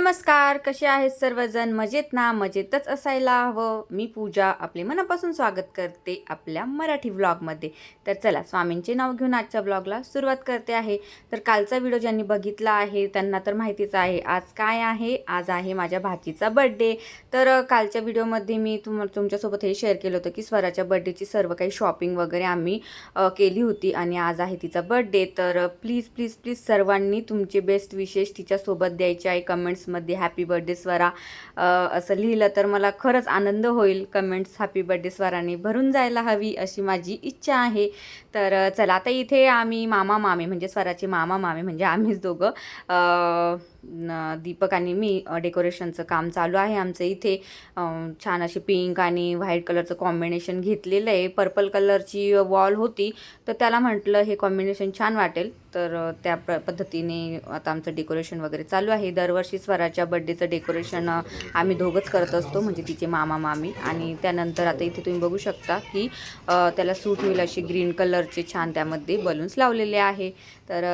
नमस्कार कसे आहेत सर्वजण? मजेत ना? मजेतच असायला हवं. मी पूजा आपले मनापासून स्वागत करते आपल्या मराठी व्लॉगमध्ये तर चला स्वामींचे नाव घेऊन आजच्या व्लॉगला सुरुवात करते आहे. तर कालचा व्हिडिओ ज्यांनी बघितला आहे त्यांना तर माहितीच आहे. आज काय आहे? आज आहे माझ्या भाचीचा बड्डे तर कालच्या व्हिडिओमध्ये मी तुम तुमच्यासोबत हे शेअर केलं होतं की स्वराच्या बड्डेची सर्व काही शॉपिंग वगैरे आम्ही केली होती आणि आज आहे तिचा बड्डे तर प्लीज प्लीज प्लीज सर्वांनी तुमचे बेस्ट विशेष तिच्यासोबत द्यायचे आहे. कमेंट्स कमेंट्समध्ये हॅपी बर्थडे स्वरा. असं लिहिलं तर मला खरंच आनंद होईल. कमेंट्स हॅपी बर्थडे स्वराने भरून जायला हवी अशी माझी इच्छा आहे. तर चला आता इथे आम्ही मामा मामे म्हणजे स्वराचे मामा मामे म्हणजे आम्हीच दोघं दीपक आणि मी डेकोरेशनचं काम चालू आहे. आमचं इथे छान अशी पिंक आणि व्हाईट कलरचं कॉम्बिनेशन घेतलेलं आहे. पर्पल कलरची वॉल होती. तर त्याला म्हटलं हे कॉम्बिनेशन छान वाटेल. तर त्या प्र पद्धतीने आता आमचं डेकोरेशन वगैरे चालू आहे. दरवर्षी स्वराच्या बड्डेचं डेकोरेशन आम्ही दोघंच करत असतो. म्हणजे तिचे मामा मामी. आणि त्यानंतर आता इथे तुम्ही बघू शकता की त्याला सूट होईल अशी ग्रीन कलरचे छान त्यामध्ये बलून्स लावलेले आहे. तर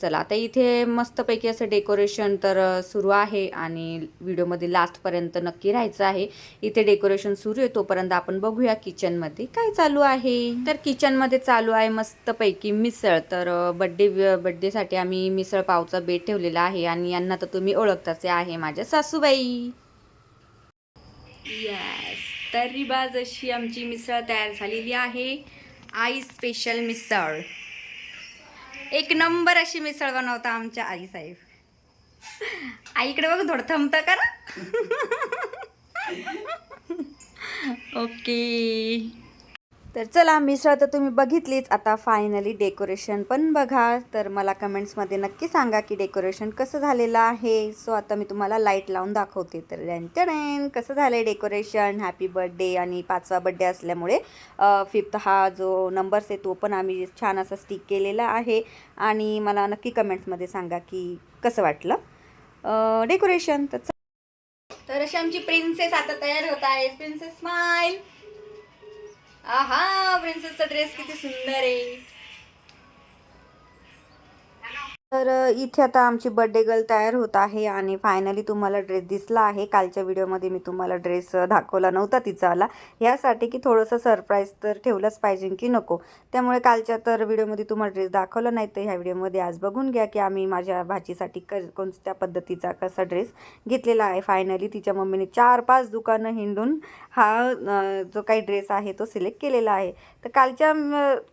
चला आता इथे मस्तपैकी असं डेकोरेशन तर सुरू आहे आणि व्हिडिओमध्ये लास्टपर्यंत नक्की राहायचं आहे. इथे डेकोरेशन सुरू आहे तोपर्यंत आपण बघूया किचनमध्ये काय चालू आहे. तर किचनमध्ये चालू आहे मस्तपैकी मिसळ. तर बड्डे बड्डेसाठी आम्ही मिसळ पावचा बेट ठेवलेला आहे आणि यांना तर तुम्ही ओळखताच आहे माझ्या सासूबाई. येस तरी बाज अशी आमची मिसळ तयार झालेली आहे. आई स्पेशल मिसळ. एक नंबर अशी मिसळ बनवता आमच्या आई साहेब. आईकडे बघ थोडं थांबतं का ओके. तर चला मिसळ तर तुम्ही बघितलीच आता फायनली डेकोरेशन पण बघा. तर मला कमेंट्समध्ये नक्की सांगा की डेकोरेशन कसं झालेलं आहे. सो आता मी तुम्हाला लाइट लावून दाखवते. तर टॅन कसं झालं आहे डेकोरेशन हॅपी बर्थडे आणि पाचवा बड्डे असल्यामुळे फिफ्थ हा जो नंबर्स आहे तो पण आम्ही छान असा स्टिक केलेला आहे. आणि मला नक्की कमेंट्समध्ये सांगा की कसं वाटलं? डेकोरेशन तर तर अशी आमची प्रिन्सेस आता तयार होत आहे प्रिन्सेस स्माइल आहा प्रिन्सेसचा ड्रेस किती सुंदर आहे. तर इथे आता आमची बर्थडे गर्ल तयार होत आहे आणि फायनली तुम्हाला ड्रेस दिसला आहे. कालच्या व्हिडिओमध्ये मी तुम्हाला ड्रेस दाखवला नव्हता तिचा आला ह्यासाठी की थोडंसं सरप्राईज तर ठेवलंच पाहिजे की नको. त्यामुळे कालच्या तर व्हिडिओमध्ये तुम्हाला ड्रेस दाखवला नाही तर ह्या व्हिडिओमध्ये आज बघून घ्या की आम्ही माझ्या भाचीसाठी क कोणत्या पद्धतीचा कसा ड्रेस घेतलेला आहे. फायनली तिच्या मम्मीने चार पाच दुकानं हिंडून हा जो काही ड्रेस आहे तो सिलेक्ट केलेला आहे. तर कालच्या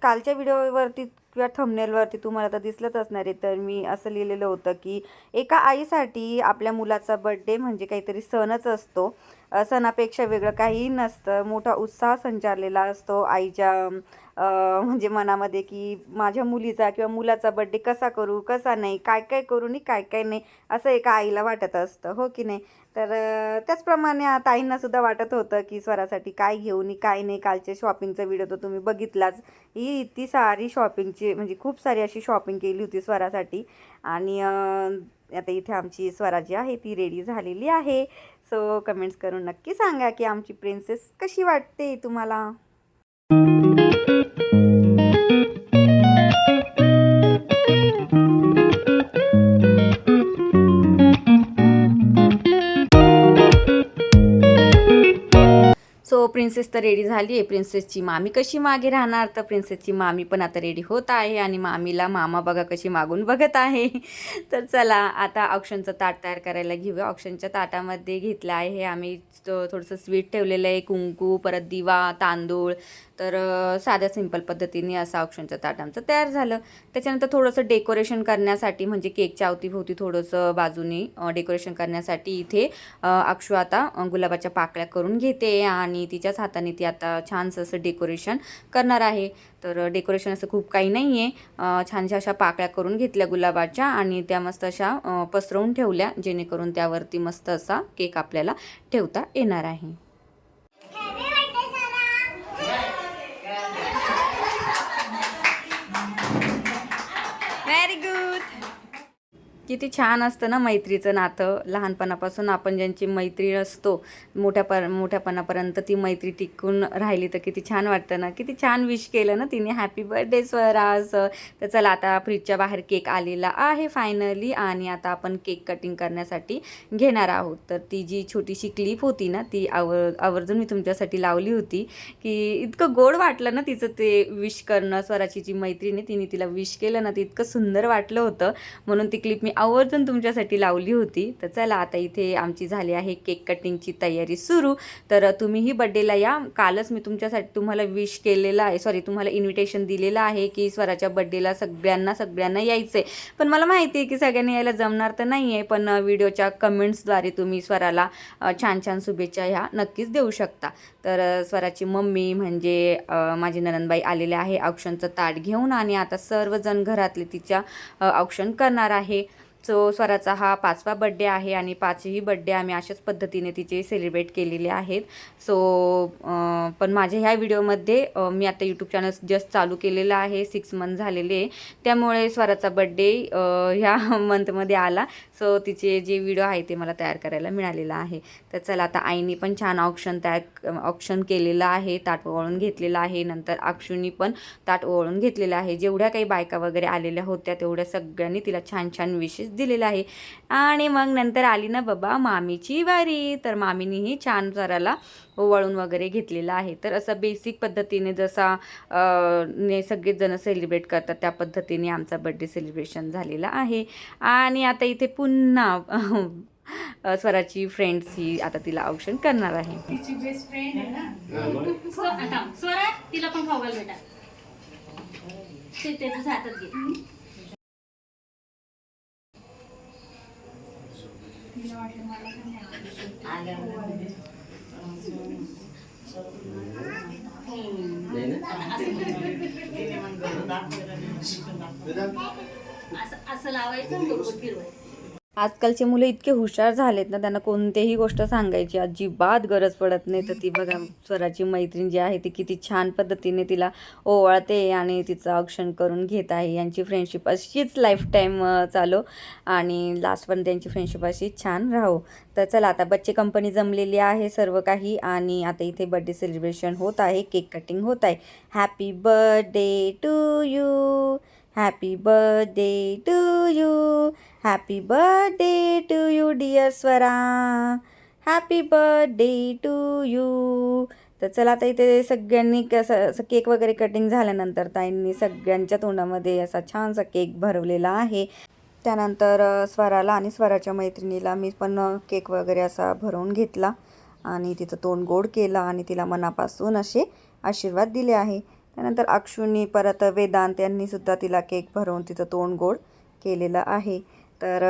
कालच्या व्हिडिओवरती किंवा थंबनेलवरती तुम्हाला तर दिसलंच असणार आहे तर मी असं लिहिलेलं होतं की एका आईसाठी आपल्या मुलाचा बड्डे म्हणजे काहीतरी सणच असतो. सणापेक्षा वेगळं काहीही नसतं. मोठा उत्साह संचारलेला असतो. आईच्या म्हणजे मनामध्ये की माझ्या मुलीचा किंवा मुलाचा बड्डे कसा करू कसा नाही काय काय करू आणि काय काय नाही असं एका आईला वाटत असतं हो की नाही? तर त्याचप्रमाणे आता सुद्धा वाटत होतं की स्वरासाठी काय घेऊ आणि काय नाही कालचे शॉपिंगचा व्हिडिओ तर तुम्ही बघितलाच. ही इतकी सारी शॉपिंगची म्हणजे खूप सारी अशी शॉपिंग केली होती स्वरासाठी. आणि आता इथे आमची स्वरा जी आहे ती रेडी झालेली आहे. सो कमेंट्स करून नक्की सांगा की आमची प्रिन्सेस कशी वाटते तुम्हाला? प्रिन्सेस तर रेडी झाली आहे. प्रिन्सेसची मामी कशी मागे राहणार? तर प्रिन्सेसची मामी पण आता रेडी होत आहे आणि मामीला मामा बघा कशी मागून बघत आहे. तर चला आता ऑप्शनचं ताट तयार करायला घेऊया. ऑप्शनच्या ताटामध्ये घेतलं आहे. हे आम्ही थोडंसं स्वीट ठेवलेलं आहे. कुंकू परत दिवा तांदूळ तर साध्या सिंपल पद्धतीने असं ऑप्शनचं ताट आमचं तयार झालं. त्याच्यानंतर थोडंसं डेकोरेशन करण्यासाठी म्हणजे केकच्या अवतीभोवती थोडंसं बाजूने डेकोरेशन करण्यासाठी इथे अक्षू आता गुलाबाच्या पाकळ्या करून घेते आणि तिच्याच हाताने ती आता छानसं असं डेकोरेशन करणार आहे. तर डेकोरेशन असं खूप काही नाही आहे छानशा अशा पाकळ्या करून घेतल्या गुलाबाच्या आणि त्या मस्त अशा पसरवून ठेवल्या जेणेकरून त्यावरती मस्त असा केक आपल्याला ठेवता येणार आहे. किती छान असतं ना मैत्रीचं नातं. लहानपणापासून आपण ज्यांची मैत्री असतो मोठ्या पर मोठ्यापणापर्यंत ती मैत्री टिकून राहिली तर किती छान वाटतं ना. किती छान विश केलं ना तिने. हॅपी बर्थडे स्वरा असं. तर चला आता फ्रीजच्या बाहेर केक आलेला आहे फायनली आणि आता आपण केक कटिंग करण्यासाठी घेणार आहोत. तर ती जी छोटीशी क्लिप होती ना ती आव आवर्जून मी तुमच्यासाठी लावली होती की इतकं गोड वाटलं ना तिचं ते विश करणं स्वराची जी मैत्रीण आहे तिने तिला विश केलं ना ते इतकं सुंदर वाटलं होतं. म्हणून ती क्लिप मी आवर्जून तुमच्यासाठी लावली होती. तर चला आता इथे आमची झाली आहे केक कटिंगची तयारी सुरू. तर तुम्हीही बड्डेला या. कालच मी तुमच्यासाठी तुम्हाला विश केलेलं आहे. सॉरी तुम्हाला इन्व्हिटेशन दिलेलं आहे की स्वराच्या बड्डेला सगळ्यांना सगळ्यांना यायचं आहे पण मला माहिती आहे की सगळ्यांनी यायला जमणार तर नाही आहे पण व्हिडिओच्या कमेंट्सद्वारे तुम्ही स्वराला छान छान शुभेच्छा ह्या नक्कीच देऊ शकता. तर स्वराची मम्मी म्हणजे माझी ननंदबाई आलेले आहे. औक्षणचं ताट घेऊन आणि आता सर्वजण घरातले तिच्या औक्षण करणार आहे. सो स्वराचा हा पाचवा बड्डे आहे आणि पाचही बड्डे आम्ही अशाच पद्धतीने तिचे सेलिब्रेट केलेले आहेत. सो पण माझ्या ह्या व्हिडिओमध्ये मी आता यूट्यूब चॅनल जस्ट चालू केलेलं आहे सिक्स मंथ झालेले आहे. त्यामुळे स्वराचा बड्डे ह्या मंथमध्ये आला. सो तिचे जे व्हिडिओ आहे ते मला तयार करायला मिळालेलं आहे. तर चला आता आईने पण छान ऑप्शन तयार ऑप्शन केलेलं आहे ताट ओवाळून घेतलेलं आहे. नंतर अक्षुनी पण ताट ओवाळून घेतलेलं आहे. जेवढ्या काही बायका वगैरे आलेल्या होत्या तेवढ्या सगळ्यांनी तिला छान छान विशेष दिलेलं आहे. आणि मग नंतर आली ना बाबा मामीची वारी. तर मामीनीही छान जराला ओवाळून वगैरे घेतलेलं आहे. तर असं बेसिक पद्धतीने जसा ने सगळेच जण सेलिब्रेट करतात त्या पद्धतीने आमचा बड्डे सेलिब्रेशन झालेला आहे. आणि आता इथे पुन्हा स्वराची फ्रेंड्स ही आता तिला औक्षण करणार आहे. तिची बेस्ट फ्रेंड आहे ना? स्व- आता, स्वरा तिला पण खाऊ घाल बेटा ते तुझ्या हातात घे मला. असं लावायचं आणि फिरवायचं आजकालचे मुलं इतके हुशार झालेत ना त्यांना कोणतेही गोष्ट सांगायची अजिबात गरज पडत नाही. तर ती बघा स्वराची मैत्रीण जी आहे ती किती छान पद्धतीने तिला ओवाळते आणि तिचं औक्षण करून घेत आहे. यांची फ्रेंडशिप अशीच लाईफ टाईम चालू. आणि लास्ट पण त्यांची फ्रेंडशिप अशी छान राहो. तर चला आता बच्चे कंपनी जमलेली आहे सर्व काही आणि आता इथे बड्डे सेलिब्रेशन होत आहे केक कटिंग होत आहे. Happy birthday to you happy birthday to you happy birthday to you dear Swara happy birthday to you तर चला आता इथे सगळ्यांनी कसं असं केक वगैरे कटिंग झाल्यानंतर ताईंनी सगळ्यांच्या तोंडामध्ये असा छानसा केक भरवलेला आहे. त्यानंतर स्वराला आणि स्वराच्या मैत्रिणीला मी पण केक वगैरे असा भरवून घेतला. आणि तिचं तोंड गोड केलं आणि तिला मनापासून असे आशीर्वाद दिले आहे. त्यानंतर अक्षुनी परत वेदांत यांनीसुद्धा तिला केक भरवून तिचं तोंड गोड केलेलं आहे. तर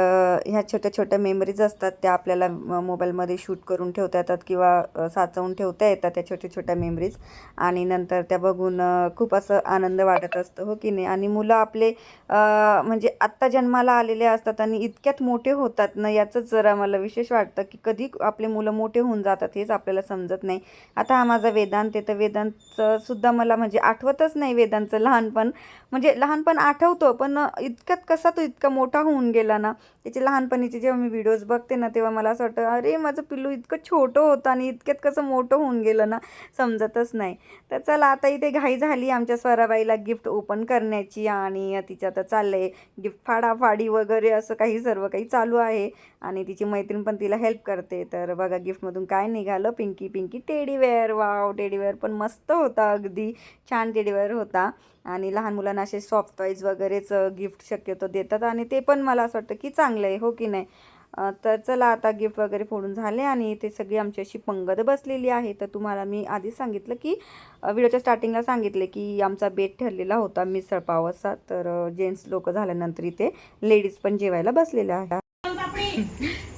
ह्या छोट्या छोट्या मेमरीज असतात त्या आपल्याला म- मोबाईलमध्ये शूट करून ठेवता येतात किंवा साचवून ठेवता येतात त्या छोट्या छोट्या मेमरीज आणि नंतर त्या बघून खूप असं आनंद वाटत असतं हो की नाही? आणि मुलं आपले म्हणजे आत्ता जन्माला आलेले असतात आणि इतक्यात मोठे होतात ना याचंच जरा मला विशेष वाटतं की कधी आपले मुलं मोठे होऊन जातात हेच आपल्याला समजत नाही. आता हा माझा वेदांत आहे तर वेदांतचं सुद्धा मला म्हणजे आठवतच नाही वेदांतचं लहानपण. म्हणजे लहानपण आठवतो पण इतक्यात कसा तो इतका मोठा होऊन गेला ना त्याचे लहानपणीचे जेव्हा मी व्हिडिओज बघते ना तेव्हा मला असं वाटतं अरे माझं पिल्लू इतकं छोटं होतं आणि इतक्यात कसं मोठं होऊन गेलं ना? समजतच नाही. तर चला आता इथे घाई झाली आमच्या स्वराबाईला गिफ्ट ओपन करण्याची आणि तिचं आता चाललं आहे गिफ्ट फाडाफाडी वगैरे असं काही सर्व काही चालू आहे. आणि तिची मैत्रीण पण तिला हेल्प करते. तर बघा गिफ्टमधून काय निघालं? Pinky Pinky teddy bear wow teddy bear पण मस्त होता अगदी. छान टेडीवेअर होता. आणि लहान मुलांना असे सॉफ्ट टॉईज वगैरेच गिफ्ट शक्यतो देतात आणि ते पण मला असं वाटतं की चांगलं आहे हो की नाही? अ, तर चला आता गिफ्ट वगैरे फोडून झाले आणि ते सगळी आमची अशी पंगत बसलेली आहे. तर तुम्हाला मी आधीच सांगितलं की व्हिडिओच्या स्टार्टिंगला सांगितले की आमचा बेट ठरलेला होता मिसळ पावचा तर जेंट्स लोक झाल्यानंतर इथे लेडीज पण जेवायला बसलेल्या आहेत.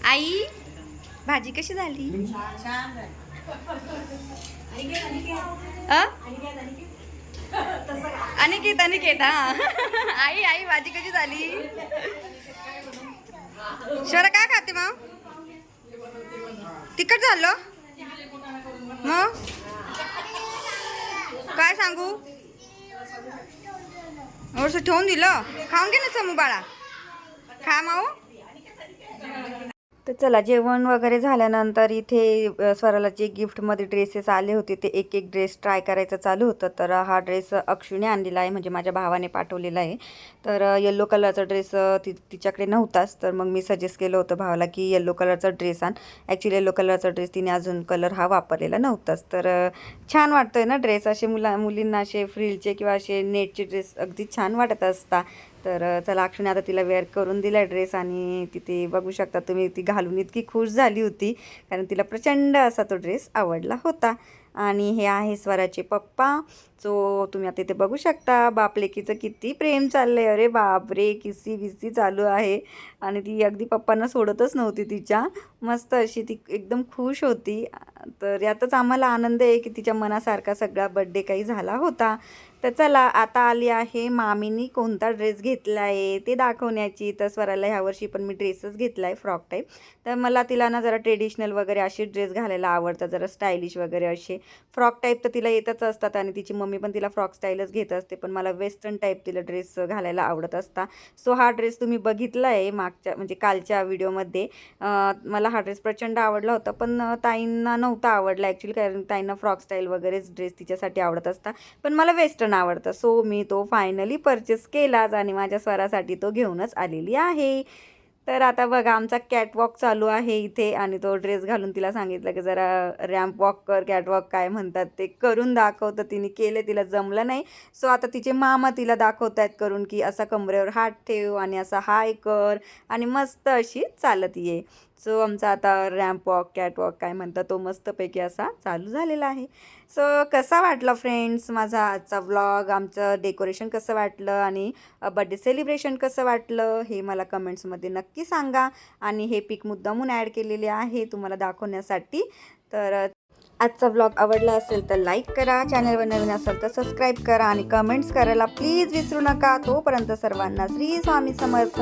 आई भाजी कशी झाली? अनिकेत अनिकेत हा. आई आई भाजी कशी झाली? शरा काय खाते मग? तिखट झालं? मग? काय सांगू? ओरसं ठेवून दिलं? खाऊन घे ना समू बाळा. खा माऊ. तर चला जेवण वगैरे झाल्यानंतर इथे स्वराला जे गिफ्टमध्ये ड्रेसेस आले होते ते एक एक ड्रेस ट्राय करायचं चालू होतं. तर हा ड्रेस अक्षुने आणलेला आहे म्हणजे माझ्या भावाने पाठवलेला आहे. तर येल्लो कलरचा ड्रेस ति तिच्याकडे नव्हताच. तर मग मी सजेस्ट केलं होतं भावाला की येल्लो कलरचा ड्रेस आण. ॲक्च्युली येल्लो कलरचा ड्रेस तिने अजून कलर हा वापरलेला नव्हताच. तर छान वाटतं आहे ना ड्रेस? असे मुला मुलींना असे फ्रिलचे किंवा असे नेटचे ड्रेस अगदी छान वाटत असता. तर चला अक्षुने आता तिला वेअर करून दिला ड्रेस आणि तिथे बघू शकता तुम्ही ती घालून इतकी खुश झाली होती कारण तिला प्रचंड असा तो ड्रेस आवडला होता. आणि हे आहे स्वराचे पप्पा. सो तुम्ही आता इथे बघू शकता बापलेकीचं किती प्रेम चाललं आहे अरे बापरे किस्सी बिस्सी चालू आहे. आणि ती अगदी पप्पांना सोडतच नव्हती तिच्या. मस्त अशी ती एकदम खुश होती. तर यातच आम्हाला आनंद आहे की तिच्या मनासारखा सगळा बड्डे काही झाला होता. तर चला आता आली आहे मामीनी कोणता ड्रेस घेतला आहे ते दाखवण्याची. तर स्वराला ह्या वर्षी पण मी ड्रेसच घेतला आहे फ्रॉक टाईप तर मला तिला ना जरा ट्रेडिशनल वगैरे असे ड्रेस घालायला आवडतात जरा स्टायलिश वगैरे असे. फ्रॉक टाईप तर तिला येतच असतात आणि तिची मम्मी मी पण तिला फ्रॉक स्टाईलच घेत असते पण मला वेस्टर्न टाईप तिला ड्रेस घालायला आवडत असता. सो हा ड्रेस तुम्ही बघितला आहे मागच्या म्हणजे कालच्या व्हिडिओमध्ये मला हा ड्रेस प्रचंड आवडला होता पण ताईंना नव्हता आवडला ॲक्च्युली कारण ताईंना फ्रॉक स्टाईल वगैरेच ड्रेस तिच्यासाठी आवडत असता पण मला वेस्टर्न आवडतं. सो मी तो फायनली परचेस केलाच आणि माझ्या स्वरासाठी तो घेऊनच आलेली आहे. तर आता बघा आमचा कॅटवॉक चालू आहे इथे आणि तो ड्रेस घालून तिला सांगितलं की जरा रॅम्प वॉक कर कॅटवॉक काय म्हणतात ते करून दाखवतं तिने केले तिला जमलं नाही. सो आता तिचे मामा तिला दाखवत आहेत करून की असा कमरेवर हात ठेव आणि असा हाय कर आणि मस्त अशी चालत ये. सो आमचा आता रॅम्प वॉक कॅट वॉक काय म्हणतात तो मस्तपैकी असा चालू झालेला आहे. सो कसा वाटला फ्रेंड्स माझा आजचा व्लॉग आमचं डेकोरेशन कसं वाटलं? आणि बड्डे सेलिब्रेशन कसं वाटलं? हे मला कमेंट्समध्ये नक्की सांगा. आणि हे पिक मुद्दामून ॲड केलेले आहे तुम्हाला दाखवण्यासाठी. तर आजचा ब्लॉग आवडला असेल तर लाईक करा. चॅनलवर नवीन असेल तर सबस्क्राईब करा. आणि कमेंट्स करायला प्लीज विसरू नका. तोपर्यंत सर्वांना श्री स्वामी समर्थ.